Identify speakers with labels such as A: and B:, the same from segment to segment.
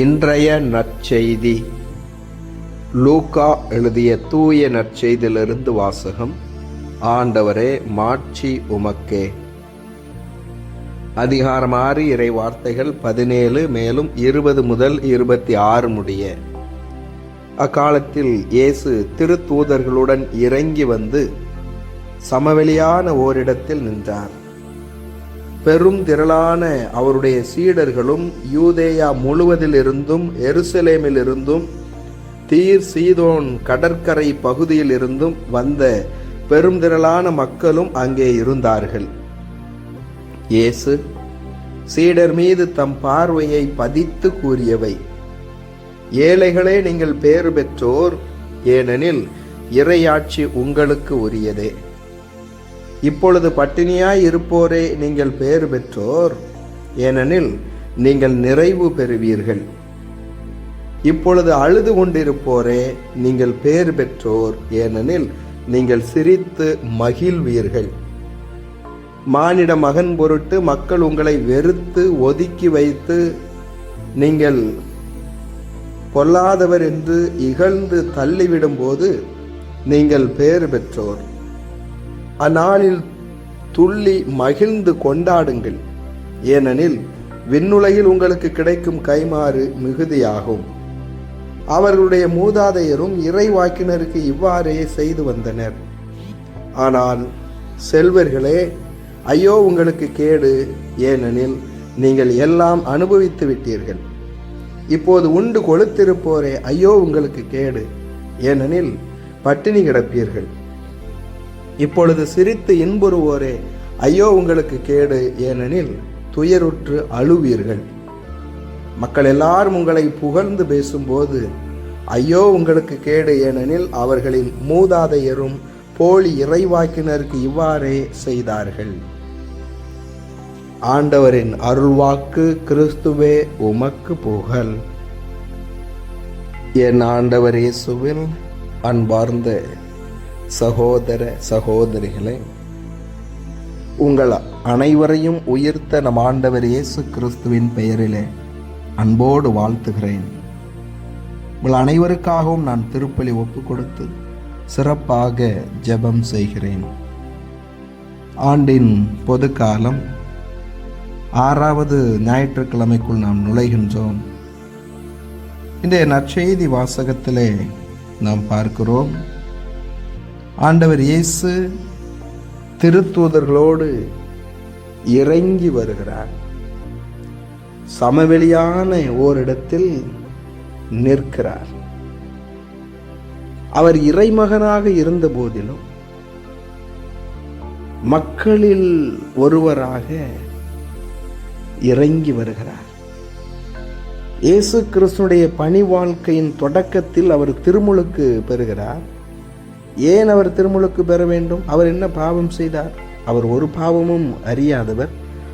A: இன்றைய நற்செய்தி. லூக்கா எழுதிய தூய நற்செய்தியிலிருந்து வாசகம். ஆண்டவரே மாட்சி உமக்கே. அதிகாரம் ஆறு இறை வார்த்தைகள் பதினேழு மேலும் இருபது முதல் இருபத்தி ஆறு முடிய. அக்காலத்தில் இயேசு திருத்தூதர்களுடன் இறங்கி வந்து சமவெளியான ஓரிடத்தில் நின்றார். பெரும் திரளான அவருடைய சீடர்களும் யூதேயா முழுவதிலிருந்தும் எருசலேமிலிருந்தும் தீர் சீதோன் கடற்கரை பகுதியிலிருந்தும் வந்த பெரும் திரளான மக்களும் அங்கே இருந்தார்கள். இயேசு சீடர் மீது தம் பார்வையை பதித்து கூறியவை ஏழைகளே நீங்கள் பேறு பெற்றோர் ஏனெனில் இறையாட்சி உங்களுக்கு உரியதே. இப்பொழுது பட்டினியாய் இருப்போரே நீங்கள் பேறு பெற்றோர். ஏனெனில் நீங்கள் நிறைவு பெறுவீர்கள். இப்பொழுது அழுது கொண்டிருப்போரே நீங்கள் பேறு பெற்றோர். ஏனெனில் நீங்கள் சிரித்து மகிழ்வீர்கள். மானிட மகன் பொருட்டு மக்கள் உங்களை வெறுத்து ஒதுக்கி வைத்து நீங்கள் பொல்லாதவர் என்று இகழ்ந்து தள்ளிவிடும்போது நீங்கள் பேறு பெற்றோர். அந்நாளில் துள்ளி மகிழ்ந்து கொண்டாடுங்கள். ஏனெனில் விண்ணுலகில் உங்களுக்கு கிடைக்கும் கைமாறு மிகுதியாகும். அவர்களுடைய மூதாதையரும் இறைவாக்கினருக்கு இவ்வாறே செய்து வந்தனர். ஆனால் செல்வர்களே ஐயோ உங்களுக்கு கேடு ஏனெனில் நீங்கள் எல்லாம் அனுபவித்து விட்டீர்கள். இப்போது உண்டு கொளுத்திருப்போரே ஐயோ உங்களுக்கு கேடு. ஏனெனில் பட்டினி கிடப்பீர்கள். இப்பொழுது சிரித்து இன்புறுவோரே. ஐயோ உங்களுக்கு கேடு. ஏனெனில் துயருற்று அழுவீர்கள். மக்கள் எல்லாரும் உங்களை புகழ்ந்து பேசும்போது ஐயோ உங்களுக்கு கேடு. ஏனெனில் அவர்களின் மூதாதையரும் போலி இறைவாக்கினருக்கு இவ்வாறே செய்தார்கள். ஆண்டவரின் அருள்வாக்கு கிறிஸ்துவே உமக்கு புகழ். என் ஆண்டவர் இயேசுவில் அன்பார்ந்த சகோதர சகோதரிகளே உங்கள் அனைவரையும் உயிர்த்த நம் ஆண்டவர் இயேசு கிறிஸ்துவின் பெயரிலே அன்போடு வாழ்த்துகிறேன். உங்கள் அனைவருக்காகவும் நான் திருப்பலி ஒப்பு கொடுத்து சிறப்பாக ஜெபம் செய்கிறேன். ஆண்டின் பொது காலம் ஆறாவது ஞாயிற்றுக்கிழமைக்குள் நாம் நுழைகின்றோம். இந்த நற்செய்தி வாசகத்திலே நாம் பார்க்கிறோம். ஆண்டவர் இயேசு திருத்தூதர்களோடு இறங்கி வருகிறார். சமவெளியான ஓரிடத்தில் நிற்கிறார். அவர் இறைமகனாக இருந்த போதிலும் மக்களில் ஒருவராக இறங்கி வருகிறார். இயேசு கிறிஸ்துடைய பணி வாழ்க்கையின் தொடக்கத்தில் அவர் திருமுழுக்கு பெறுகிறார். ஏன் அவர் திருமுழுக்கு பெற வேண்டும்? அவர் என்ன பாவம் செய்தார்? அவர் ஒரு பாவமும் அறியாதவர்.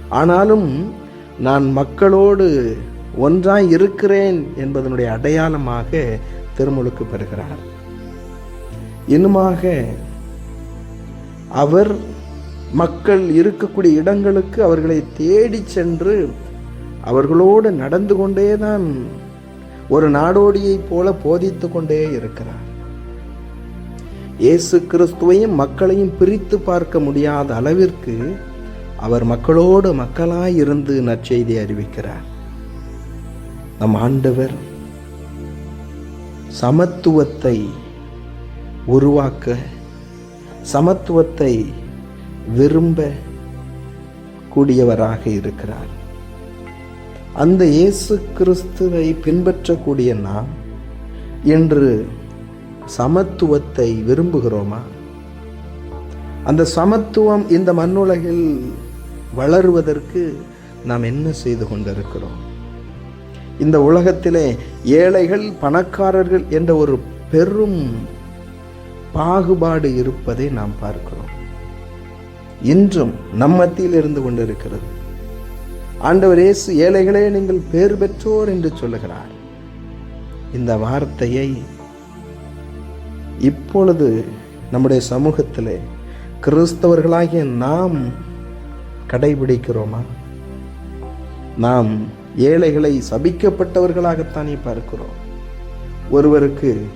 A: ஆனாலும் நான் மக்களோடு ஒன்றாய் இருக்கிறேன் என்பதனுடைய அடையாளமாக திருமுழுக்கு பெறுகிறார். இன்னுமாக அவர் மக்கள் இருக்கக்கூடிய இடங்களுக்கு அவர்களை தேடி சென்று அவர்களோடு நடந்து கொண்டே தான் ஒரு நாடோடியைப் போல போதித்து கொண்டே இருக்கிறார். இயேசு கிறிஸ்துவையும் மக்களையும் பிரித்து பார்க்க முடியாத அளவிற்கு அவர் மக்களோடு மக்களாய் இருந்து நற்செய்தி அறிவிக்கிறார். நம் ஆண்டவர் சமத்துவத்தை உருவாக்க சமத்துவத்தை விரும்ப கூடியவராக இருக்கிறார். அந்த இயேசு கிறிஸ்துவை பின்பற்றக்கூடிய நாம் இன்று சமத்துவத்தை விரும்புகிறோமா? அந்த சமத்துவம் இந்த மண்ணுலகில் வளருவதற்கு நாம் என்ன செய்து கொண்டிருக்கிறோம்? இந்த உலகத்திலே ஏழைகள் பணக்காரர்கள் என்ற ஒரு பெரும் பாகுபாடு இருப்பதை நாம் பார்க்கிறோம். இன்றும் நம் மத்தியில் இருந்து கொண்டிருக்கிறது. ஆண்டவர் இயேசு ஏழைகளே நீங்கள் பேர் பெற்றோர் என்று சொல்லுகிறார். இந்த வார்த்தையை இப்பொழுது நம்முடைய சமூகத்தில் கிறிஸ்தவர்களாகிய நாம் கடைபிடிக்கிறோமா? நாம் ஏழைகளை சபிக்கப்பட்டவர்களாகத்தானே பார்க்கிறோம். ஒருவருக்கு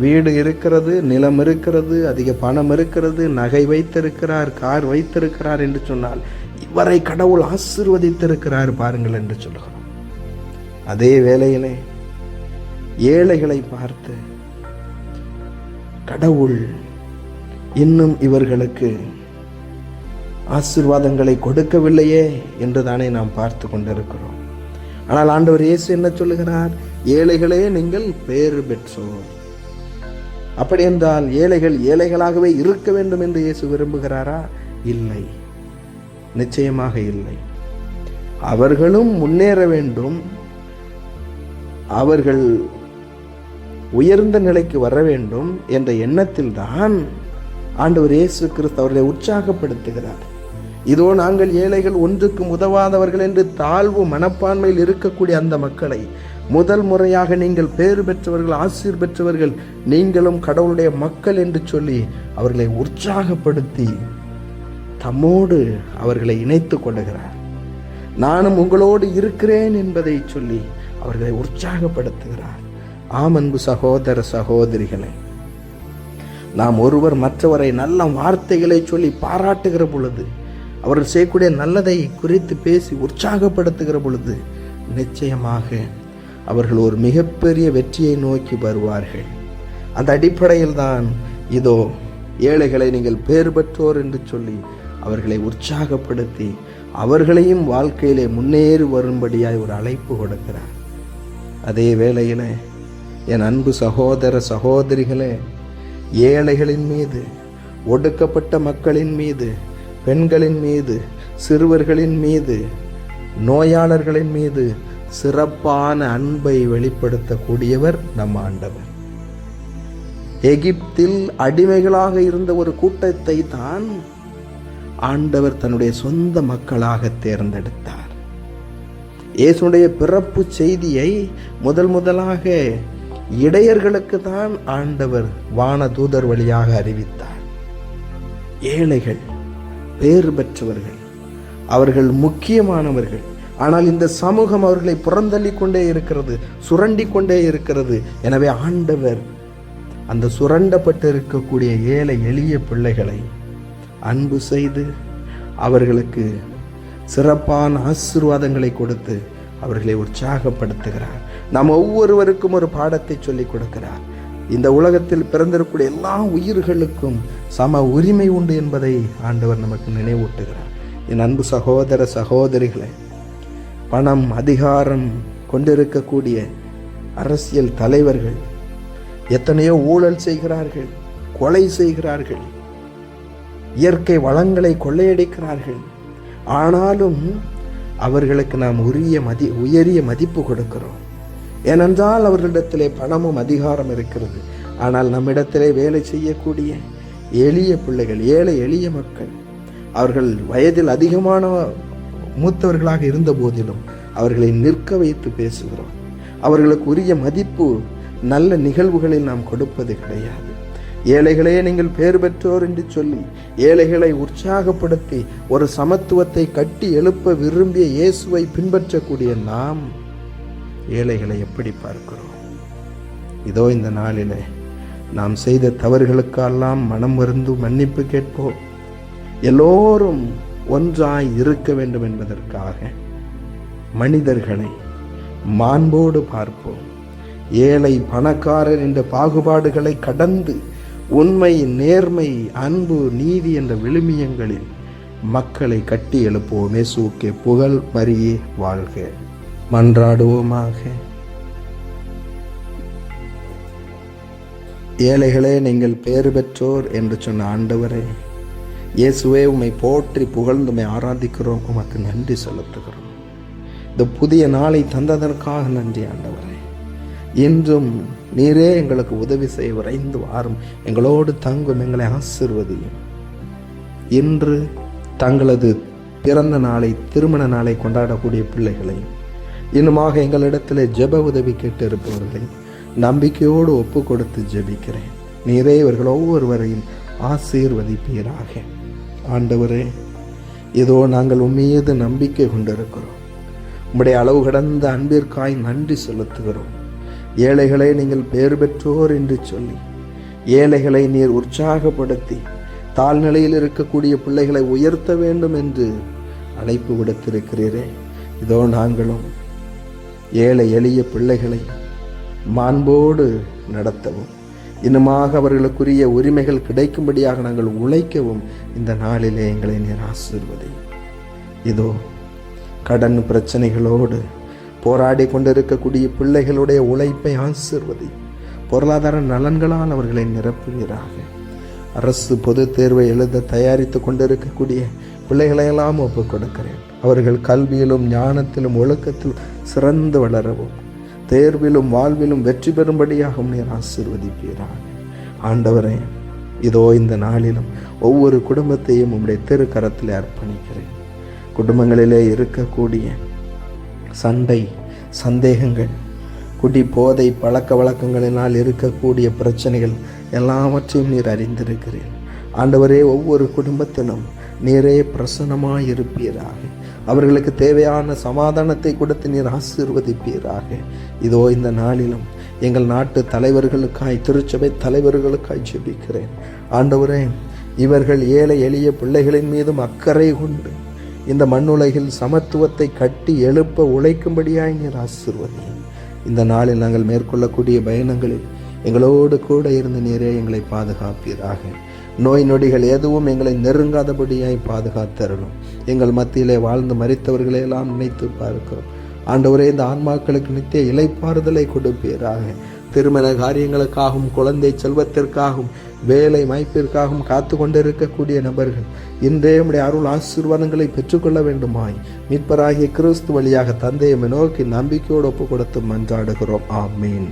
A: வீடு இருக்கிறது நிலம் இருக்கிறது அதிக பணம் இருக்கிறது நகை வைத்திருக்கிறார் கார் வைத்திருக்கிறார் என்று சொன்னால் இவரை கடவுள் ஆசிர்வதித்திருக்கிறார் பாருங்கள் என்று சொல்கிறோம் அதே வேளையிலே ஏழைகளை பார்த்து கடவுள் இன்னும் இவர்களுக்கு ஆசிர்வாதங்களை கொடுக்கவில்லையே என்று தானே நாம் பார்த்து கொண்டிருக்கிறோம். ஆனால் ஆண்டவர் இயேசு என்ன சொல்லுகிறார்? ஏழைகளே நீங்கள் பேறு பெற்றோர். அப்படி என்றால் ஏழைகள் ஏழைகளாகவே இருக்க வேண்டும் என்று இயேசு விரும்புகிறாரா? இல்லை. நிச்சயமாக இல்லை. அவர்களும் முன்னேற வேண்டும். அவர்கள் உயர்ந்த நிலைக்கு வர வேண்டும் என்ற எண்ணத்தில் தான் ஆண்டவர் இயேசு கிறிஸ்து அவர்களை உற்சாகப்படுத்துகிறார். இதோ நாங்கள் ஏழைகள் ஒன்றுக்கும் உதவாதவர்கள் என்று தாழ்வு மனப்பான்மையில் இருக்கக்கூடிய அந்த மக்களை முதல் முறையாக நீங்கள் பேறு பெற்றவர்கள் ஆசீர் பெற்றவர்கள் நீங்களும் கடவுளுடைய மக்கள் என்று சொல்லி அவர்களை உற்சாகப்படுத்தி தம்மோடு அவர்களை இணைத்து கொள்ளுகிறார். நானும் உங்களோடு இருக்கிறேன் என்பதை சொல்லி அவர்களை உற்சாகப்படுத்துகிறார். ஆம் அன்பு சகோதர சகோதரிகளே நாம் ஒருவர் மற்றவரை நல்ல வார்த்தைகளை சொல்லி பாராட்டுகிற பொழுது அவர்கள் செய்யக்கூடிய நல்லதை குறித்து பேசி உற்சாகப்படுத்துகிற பொழுது நிச்சயமாக அவர்கள் ஒரு மிகப்பெரிய வெற்றியை நோக்கி வருவார்கள். அந்த அடிப்படையில் தான் இதோ ஏழைகளை நீங்கள் பேர் பெற்றோர் என்று சொல்லி அவர்களை உற்சாகப்படுத்தி அவர்களையும் வாழ்க்கையிலே முன்னேறி வரும்படியாய் ஒரு அழைப்பு கொடுக்கிறார். அதே வேளையில் என் அன்பு சகோதர சகோதரிகளே ஏழைகளின் மீது ஒடுக்கப்பட்ட மக்களின் மீது பெண்களின் மீது சிறுவர்களின் மீது நோயாளர்களின் மீது சிறப்பான அன்பை வெளிப்படுத்தக்கூடியவர் நம் ஆண்டவர். எகிப்தில் அடிமைகளாக இருந்த ஒரு கூட்டத்தை தான் ஆண்டவர் தன்னுடைய சொந்த மக்களாக தேர்ந்தெடுத்தார். இயேசுடைய பிறப்பு செய்தியை முதல் முதலாக இடையர்களுக்கு தான் ஆண்டவர் வான தூதர் வழியாக அறிவித்தார். ஏழைகள் பேறு பெற்றவர்கள் அவர்கள் முக்கியமானவர்கள். ஆனால் இந்த சமூகம் அவர்களை புறந்தள்ளி கொண்டே இருக்கிறது சுரண்டி கொண்டே இருக்கிறது. எனவே ஆண்டவர் அந்த சுரண்டப்பட்டு இருக்கக்கூடிய ஏழை எளிய பிள்ளைகளை அன்பு செய்து அவர்களுக்கு சிறப்பான ஆசீர்வாதங்களை கொடுத்து அவர்களை உற்சாகப்படுத்துகிறார். நாம் ஒவ்வொருவருக்கும் ஒரு பாடத்தை சொல்லிக் கொடுக்கிறார். இந்த உலகத்தில் பிறந்திருக்கக்கூடிய எல்லா உயிர்களுக்கும் சம உரிமை உண்டு என்பதை ஆண்டவர் நமக்கு நினைவூட்டுகிறார். என் அன்பு சகோதர சகோதரிகளை பணம் அதிகாரம் கொண்டிருக்கக்கூடிய அரசியல் தலைவர்கள் எத்தனையோ ஊழல் செய்கிறார்கள் கொலை செய்கிறார்கள் இயற்கை வளங்களை கொள்ளையடிக்கிறார்கள். ஆனாலும் அவர்களுக்கு நாம் உரிய மதி உயரிய மதிப்பு கொடுக்கிறோம். ஏனென்றால் அவர்களிடத்திலே பணமும் அதிகாரம் இருக்கிறது. ஆனால் நம்மிடத்திலே வேலை செய்யக்கூடிய எளிய பிள்ளைகள் ஏழை எளிய மக்கள் அவர்கள் வயதில் அதிகமான மூத்தவர்களாக இருந்த போதிலும் அவர்களை நிற்க வைத்து பேசுகிறோம். அவர்களுக்கு உரிய மதிப்பு நல்ல நிகழ்வுகளில் நாம் கொடுப்பது கிடையாது. ஏழைகளே நீங்கள் பேர் பெற்றோர் என்று சொல்லி ஏழைகளை உற்சாகப்படுத்தி ஒரு சமத்துவத்தை கட்டி எழுப்ப விரும்பிய இயேசுவை பின்பற்றக்கூடிய நாம் ஏழைகளை எப்படி பார்க்கிறோம்? இதோ இந்த நாளிலே நாம் செய்த தவறுகளுக்கெல்லாம் மனம் மருந்து மன்னிப்பு கேட்போம். எல்லோரும் ஒன்றாய் இருக்க வேண்டும் என்பதற்காக மனிதர்களை மாண்போடு பார்ப்போம். ஏழை பணக்காரர் என்ற பாகுபாடுகளை கடந்து உண்மை நேர்மை அன்பு நீதி என்ற விழுமியங்களில் மக்களை கட்டி எழுப்புவோம் சூக்கே புகழ் மரியே வாழ்க. மன்றாடுவோமாக. ஏழைகளே நீங்கள் பேறு பெற்றோர் என்று சொன்ன ஆண்டவரே இயேசுவே உம்மை போற்றி புகழ்ந்து உம்மை ஆராதிக்கிறோம். உமக்கு நன்றி செலுத்துகிறோம். இந்த புதிய நாளை தந்ததற்காக நன்றி ஆண்டவரே. இன்றும் நீரே எங்களுக்கு உதவி செய்ய விரைந்து வாரும். எங்களோடு தங்கும் எங்களை ஆசிர்வதியும். இன்று தங்களது பிறந்த நாளை திருமண நாளை கொண்டாடக்கூடிய பிள்ளைகளை இன்னுமாக எங்களிடத்தில் ஜெப உதவி கேட்டு இருப்பவர்களை நம்பிக்கையோடு ஒப்பு கொடுத்து ஜெபிக்கிறேன். நீரே இவர்கள் ஒவ்வொருவரையும் ஆசீர்வதிப்பீராக. ஆண்டவரே இதோ நாங்கள் உம்மீது நம்பிக்கை கொண்டிருக்கிறோம். உம்முடைய அளவு கடந்த அன்பிற்காய் நன்றி செலுத்துகிறோம். ஏழைகளை நீங்கள் பேர் பெற்றோர் என்று சொல்லி ஏழைகளை நீர் உற்சாகப்படுத்தி தாழ்நிலையில் இருக்கக்கூடிய பிள்ளைகளை உயர்த்த வேண்டும் என்று அழைப்பு விடுத்திருக்கிறீரே. இதோ நாங்களும் ஏழை எளிய பிள்ளைகளை மாண்போடு நடத்தவும் இன்னுமாக அவர்களுக்குரிய உரிமைகள் கிடைக்கும்படியாக நாங்கள் உழைக்கவும் இந்த நாளிலே எங்களை நீர் ஆசீர்வதி. இதோ கடன் பிரச்சனைகளோடு போராடி கொண்டிருக்கக்கூடிய பிள்ளைகளுடைய உழைப்பை ஆசிர்வதி. பொருளாதார நலன்களால் அவர்களை நிரப்புவீராக. அரசு பொதுத் தேர்வை எழுத தயாரித்து கொண்டிருக்கக்கூடிய பிள்ளைகளையெல்லாம் ஒப்புக் கொடுக்கிறேன். அவர்கள் கல்வியிலும் ஞானத்திலும் ஒழுக்கத்திலும் சிறந்து வளரவும் தேர்விலும் வாழ்விலும் வெற்றி பெறும்படியாக நீர் ஆசிர்வதிப்பீராக. ஆண்டவரே இதோ இந்த நாளிலும் ஒவ்வொரு குடும்பத்தையும் உம்முடைய திருக்கரத்தில் அர்ப்பணிக்கிறேன். குடும்பங்களிலே இருக்கக்கூடிய சண்டை சந்தேகங்கள் குடி போதை பழக்க வழக்கங்களினால் இருக்கக்கூடிய பிரச்சனைகள் எல்லாவற்றையும் நீர் அறிந்திருக்கிறீர். ஆண்டவரே ஒவ்வொரு குடும்பத்திலும் நீரே பிரசன்னமாக இருப்பீராக அவர்களுக்கு தேவையான சமாதானத்தை கொடுத்து நீர் ஆசீர்வதிப்பீராக. இதோ இந்த நாளிலும் எங்கள் நாட்டு தலைவர்களுக்காய் திருச்சபை தலைவர்களுக்காய் ஜெபிக்கிறேன். ஆண்டவரே இவர்கள் ஏழை எளிய பிள்ளைகளின் மீதும் அக்கறை கொண்டு இந்த மண்ணுலகில் சமத்துவத்தை கட்டி எழுப்ப உழைக்கும்படியாய் நீர் ஆசிர்வதி இந்த நாளில் நாங்கள் மேற்கொள்ளக்கூடிய பயணங்களில் எங்களோடு கூட இருந்து நீரே எங்களை பாதுகாப்பீராக. நோய் நொடிகள் எதுவும் எங்களை நெருங்காதபடியாய் பாதுகாத்தரணும் எங்கள் மத்தியிலே வாழ்ந்து மறித்தவர்களையெல்லாம் நினைத்து பார்க்கிறோம். ஆண்டவரே இந்த ஆன்மாக்களுக்கு நித்திய இலைப்பாறுதலை கொடுப்பீராக. திருமண காரியங்களுக்காகவும் குழந்தை செல்வத்திற்காகவும் வேலை வாய்ப்பிற்காகவும் காத்து கொண்டிருக்கக்கூடிய நபர்கள் இன்றே நம்முடைய அருள் ஆசீர்வாதங்களை பெற்றுக்கொள்ள வேண்டுமாய். மீட்பராகிய கிறிஸ்து வழியாக தந்தையை நோக்கி நம்பிக்கையோடு ஒப்பு கொடுத்து மன்றாடுகிறோம். ஆமீன்.